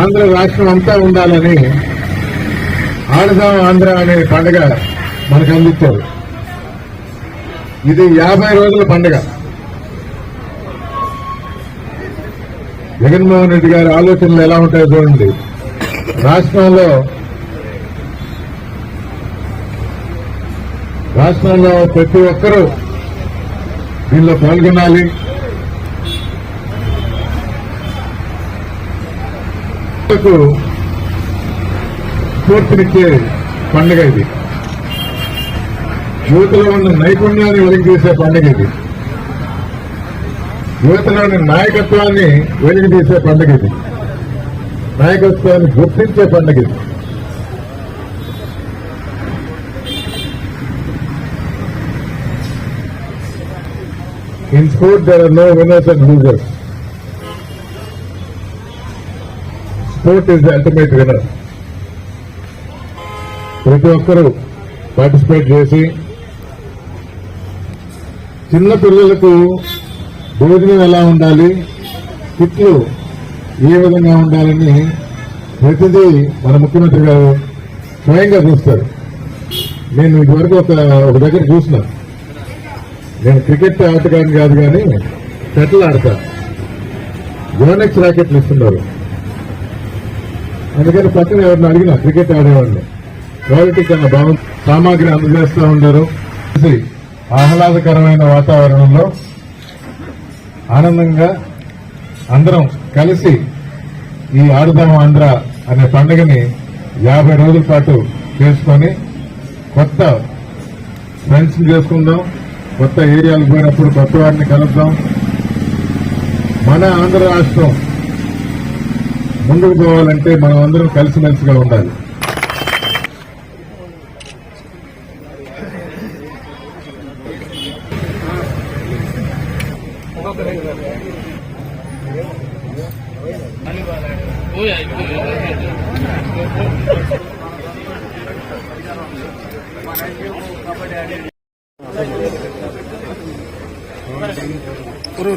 ఆంధ్ర రాష్ట్రం అంతా ఉండాలని ఆడదాం ఆంధ్ర అనే పండుగ మనకు అందిస్తారు. ఇది యాభై రోజుల పండుగ. జగన్మోహన్ రెడ్డి గారి ఆలోచనలు ఎలా ఉంటాయో చూడండి. రాష్ట్రంలో రాష్ట్రంలో ప్రతి ఒక్కరూ దీనిలో పాల్గొనాలి. స్ఫూర్తినిచ్చే పండుగ ఇది. యువతలో ఉన్న నైపుణ్యాన్ని వెలికి తీసే పండుగ ఇది. యువతలోని నాయకత్వాన్ని వెలికి తీసే పండుగ ఇది. నాయకత్వాన్ని గుర్తించే పండుగ ఇది. In sport, there are no winners and losers. Sport is the ultimate winner. ప్రతి ఒక్కరూ పార్టిసిపేట్ చేసి చిన్న పిల్లలకు భోజనం ఎలా ఉండాలి కిట్లు ఏ విధంగా ఉండాలని ప్రతిదీ మన ముఖ్యమంత్రి గారు స్వయంగా చూస్తారు నేను ఇదివరకు ఒక ఒక దగ్గర చూసిన నేను క్రికెట్ ఆటగాని కాదు కానీ షటిల్ ఆడతా. యోనెక్స్ రాకెట్లు ఇస్తున్నారు అందుకని పక్కన ఎవరిని అడిగిన క్రికెట్ ఆడేవాడిని. క్వాలిటీ కన్నా బాగుంది సామాగ్రి అందజేస్తూ ఉండరు ఇది ఆహ్లాదకరమైన వాతావరణంలో ఆనందంగా అందరం కలిసి ఈ ఆడుదాం ఆంధ్ర అనే పండుగని యాభై రోజుల పాటు చేసుకొని కొత్త ఫ్రెండ్స్ చేసుకుందాం. కొత్త ఏరియాలకు పోయినప్పుడు కొత్త వారిని కలుద్దాం. మన ఆంధ్ర రాష్ట్రం ముందుకు పోవాలంటే మనం అందరం కలిసిమెలిసిగా ఉండాలి. ഒരു